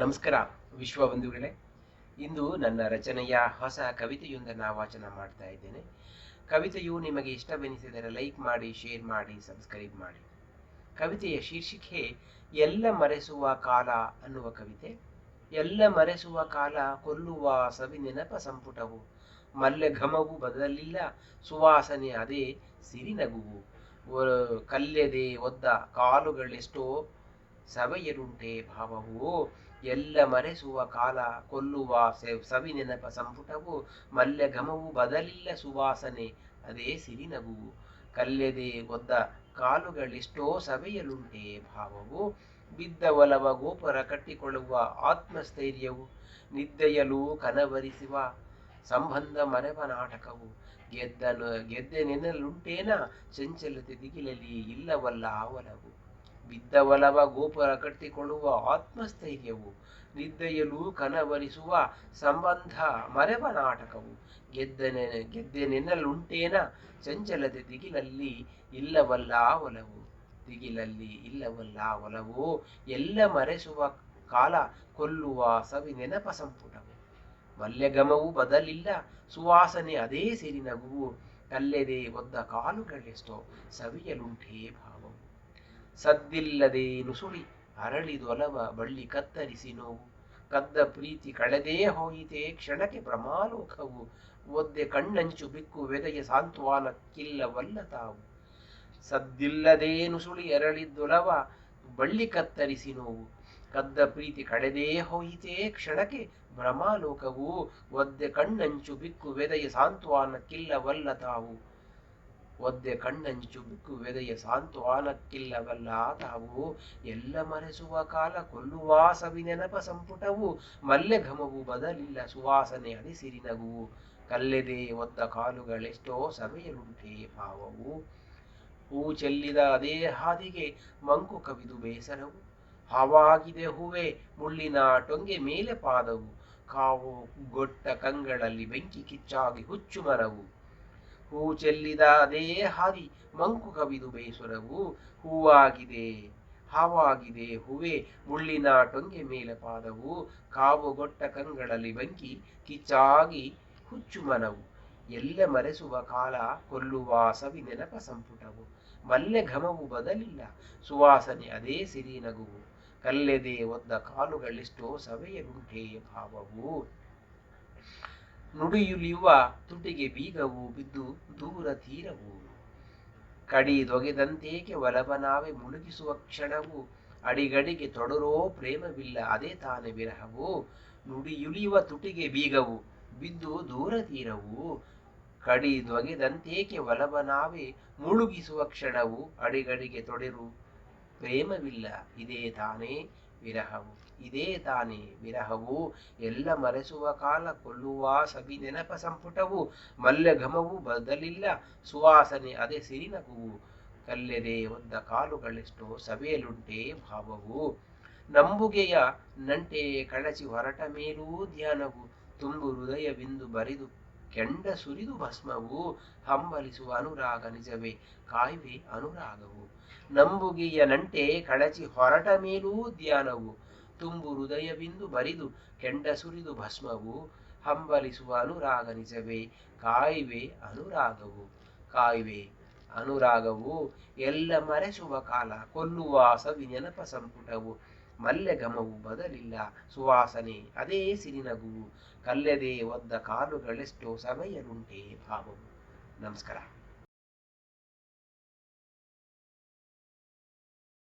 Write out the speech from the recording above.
ನಮಸ್ಕಾರ, ವಿಶ್ವ ಬಂಧುಗಳೇ. ಇಂದು ನನ್ನ ರಚನೆಯ ಹೊಸ ಕವಿತೆಯೊಂದನ್ನು ವಾಚನ ಮಾಡ್ತಾ ಇದ್ದೇನೆ. ಕವಿತೆಯು ನಿಮಗೆ ಇಷ್ಟವೆನಿಸಿದರೆ ಲೈಕ್ ಮಾಡಿ, ಶೇರ್ ಮಾಡಿ, ಸಬ್ಸ್ಕ್ರೈಬ್ ಮಾಡಿ. ಕವಿತೆಯ ಶೀರ್ಷಿಕೆ, ಎಲ್ಲ ಮರೆಸುವ ಕಾಲ ಅನ್ನುವ ಕವಿತೆ. ಎಲ್ಲ ಮರೆಸುವ ಕಾಲ ಕೊಲ್ಲುವ ಸವಿ ನೆನಪ ಸಂಪುಟವು. ಮಲ್ಲೆ ಘಮವು ಬದಲಿಲ್ಲ, ಸುವಾಸನೆ ಅದೇ ಸಿರಿನಗುವು. ಕಲ್ಲೆದೆ ಒದ್ದ ಕಾಲುಗಳೆಷ್ಟೋ ಸವೆಯರುಂಟೆ ಭಾವವು. ಎಲ್ಲ ಮರೆಸುವ ಕಾಲ ಕೊಲ್ಲುವ ಸವಿ ನೆನಪ ಸಂಪುಟವು. ಮಲ್ಯ ಘಮವು ಬದಲಿಲ್ಲ ಸುವಾಸನೆ. ಅದೇ ಸಿರಿನವು ಕಲ್ಲೆದೆ ಒದ್ದ ಕಾಲುಗಳೆಷ್ಟೋ ಸವೆಯಲುಂಟೆ ಭಾವವು. ಬಿದ್ದ ಒಲವ ಗೋಪುರ ಕಟ್ಟಿಕೊಳ್ಳುವ ಆತ್ಮಸ್ಥೈರ್ಯವು. ನಿದ್ದೆಯಲು ಕನವರಿಸುವ ಸಂಬಂಧ ಮರೆವ ನಾಟಕವು. ಗೆದ್ದನು ಗೆದ್ದೆ ನೆನಲುಂಟೇನ? ಚಂಚಲತೆ ದಿಗಿಲಲಿ ಇಲ್ಲವಲ್ಲ ಒಲವು ಬಿದ್ದ ಒಲವ ಗೋಪುರ ಕಟ್ಟಿಕೊಳ್ಳುವ ಆತ್ಮಸ್ಥೈರ್ಯವು ನಿದ್ದೆಯಲು ಕನವರಿಸುವ ಸಂಬಂಧ ಮರೆವ ನಾಟಕವು. ಗೆದ್ದನೆ ಗೆದ್ದೆ ನೆನಲುಂಟೇನ ಚಂಚಲತೆ ದಿಗಿಲಲ್ಲಿ ಇಲ್ಲವಲ್ಲ ಒಲವು. ದಿಗಿಲಲ್ಲಿ ಇಲ್ಲವಲ್ಲ ಒಲವು. ಎಲ್ಲ ಮರೆಸುವ ಕಾಲ ಕೊಲ್ಲುವ ಸವಿ ನೆನಪ ಸಂಪುಟವು. ಮಲ್ಯಗಮವು ಬದಲಿಲ್ಲ. ಸುವಾಸನೆ ಅದೇ ಸಿರಿನಗುವು. ಕಲ್ಲೆದೆ ಒದ್ದ ಕಾಲುಗಳೆಷ್ಟೋ. ಸವಿಯಲುಂಟೇ ಭಾವವು. ಸದ್ದಿಲ್ಲದೆ ನುಸುಳಿ ಅರಳಿದೊಲವ ಬಳ್ಳಿ ಕತ್ತರಿಸಿ ನೋವು. ಕದ್ದ ಪ್ರೀತಿ ಕಳೆದೇ ಹೋಯಿತೆ ಕ್ಷಣಕ್ಕೆ ಪ್ರಮಾಲೋಕವು. ಒದ್ದೆ ಕಣ್ಣಂಚು ಬಿಕ್ಕು ವೆದೆಯ ಸಾಂತ್ವನಕ್ಕಿಲ್ಲವಲ್ಲ ತಾವು. ಸದ್ದಿಲ್ಲದೇ ನುಸುಳಿ ಅರಳಿದೊಲವ ಬಳ್ಳಿ ಕತ್ತರಿಸಿ ನೋವು. ಕದ್ದ ಪ್ರೀತಿ ಕಳೆದೇ ಹೋಯಿತೇ ಕ್ಷಣಕ್ಕೆ ಭ್ರಮಾಲೋಕವು. ಒದ್ದೆ ಕಣ್ಣಂಚು ಬಿಕ್ಕು ವೆದೆಯ ಸಾಂತ್ವನಕ್ಕಿಲ್ಲವಲ್ಲ ತಾವು. ಒದ್ದೆ ಕಣ್ಣಂಚು ಬಿಕ್ಕು ವೆದೆಯ ಸಾಂತ್ವಾನಕ್ಕಿಲ್ಲವಲ್ಲ ತಾವು ಎಲ್ಲ ಮರೆಸುವ ಕಾಲ ಕೊಲ್ಲುವ ನೆನಪ ಸಂಪುಟವು, ಮಲ್ಲೆಘಮವು ಬದಲಿಲ್ಲ ಸುವಾಸನೆ ನಗುವು ಕಲ್ಲೆದೆ ಒದ್ದ ಕಾಲುಗಳೆಷ್ಟೋ ಸಭೆಯಲುಂಟೆ ಭಾವವು. ಹೂ ಚೆಲ್ಲಿದ ಅದೇ ಹಾದಿಗೆ ಮಂಕು ಕವಿದು ಬೇಸರವು. ಹಾವಾಗಿದೆ ಹೂವೆ ಮುಳ್ಳಿನ ಟೊಂಗೆ ಮೇಲೆ ಪಾದವು. ಕಾವು ಗೊಟ್ಟ ಕಂಗಳಲ್ಲಿ ಬೆಂಕಿ ಕಿಚ್ಚಾಗಿ ಹುಚ್ಚು ಮರವು. ಹೂ ಚೆಲ್ಲಿದ ಅದೇ ಹಾದಿ ಮಂಕು ಕವಿದು ಬೇಸುರವು. ಹೂವಾಗಿದೆ, ಹಾವಾಗಿದೆ ಹೂವೆ, ಮುಳ್ಳಿನ ಟೊಂಗೆ ಮೇಲೆ ಪಾದವು. ಕಾವುಗೊಟ್ಟ ಕಂಗಳಲ್ಲಿ ಬಂಕಿ, ಕಿಚ್ಚಾಗಿ ಹುಚ್ಚು ಮನವು. ಎಲ್ಲ ಮರೆಸುವ ಕಾಲ ಕೊಲ್ಲುವ ಸವಿ ನೆನಪ ಸಂಪುಟವು. ಮಲ್ಲೆ ಘಮವು ಬದಲಿಲ್ಲ, ಸುವಾಸನೆ ಅದೇ ಸಿರಿ ನಗುವು. ಕಲ್ಲೆದೆ ಒದ್ದ ಕಾಲುಗಳೆಷ್ಟೋ ಸವೆಯಲುಂಟೆ ಭಾವವು. ನುಡಿಯುಲಿಯುವ ತುಟಿಗೆ ಬೀಗವು ಬಿದ್ದು ದೂರ ತೀರವು. ಕಡಿ ದೊಗೆದಂತೇಕೆ ಒಲಬನಾವೆ ಮುಳುಗಿಸುವ ಕ್ಷಣವು? ಅಡಿಗಡಿಗೆ ತೊಡರೋ ಪ್ರೇಮವಿಲ್ಲ, ಅದೇ ತಾನೆ ವಿರಹವು. ನುಡಿಯುಲಿಯುವ ತುಟಿಗೆ ಬೀಗವು ಬಿದ್ದು ದೂರ ತೀರವು. ಕಡಿ ದೊಗೆದಂತೇಕೆ ಒಲಬನಾವೆ ಮುಳುಗಿಸುವ ಕ್ಷಣವು? ಅಡಿಗಡಿಗೆ ತೊಡರು ಪ್ರೇಮವಿಲ್ಲ, ಇದೇ ತಾನೇ ವಿರಹವು. ಇದೇ ತಾನೇ. ವಿರಹವು ಎಲ್ಲ ಮರೆಸುವ ಕಾಲ ಕೊಲ್ಲುವ ಸವಿ ನೆನಪ ಸಂಪುಟವು, ಮಲ್ಲಘಮವು ಬದಲಿಲ್ಲ. ಸುವಾಸನೆ ಅದೇ ಸಿರಿನಗುವು. ಕಲ್ಲೆದೆ ಒದ್ದ ಕಾಲುಗಳೆಷ್ಟೋ ಸಭೆಯಲುಂಟೆ ಭಾವವು. ನಂಬುಗೆಯ ನಂಟೆ ಕಳಚಿ ಹೊರಟ ಮೇಲೂ ಧ್ಯಾನವು. ತುಂಬು ಹೃದಯವೆಂದು ಬರಿದು ಕೆಂಡ ಸುರಿದು ಭಸ್ಮವು. ಹಂಬಲಿಸುವ ಅನುರಾಗ ನಿಜವೇ, ಕಾಯುವೆ ಅನುರಾಗವು. ನಂಬುಗೆಯ ನಂಟೆ ಕಳಚಿ ಹೊರಟ ಮೇಲೂ ಧ್ಯಾನವು. ತುಂಬು ಹೃದಯವಿಂದು ಬರಿದು ಕೆಂಡ ಸುರಿದು ಭಸ್ಮವು ಹಂಬಲಿಸುವ ಅನುರಾಗ ನಿಜವೇ. ಕಾಯುವೆ ಅನುರಾಗವು. ಕಾಯುವೆ ಅನುರಾಗವು ಎಲ್ಲ ಮರೆಸುವ ಕಾಲ ಕೊಲ್ಲುವ ಸವಿ ನೆನಪ ಸಂಪುಟವು. ಮಲ್ಲೆಗಮವು ಬದಲಿಲ್ಲ, ಸುವಾಸನೆ ಅದೇ ಸಿರಿನಗುವು. ಕಲ್ಲೆದೆ ಒದ್ದ ಕಾಲುಗಳೆಷ್ಟೋ ಸಭೆಯಲುಂಟೆ ಭಾವವು. ನಮಸ್ಕಾರ.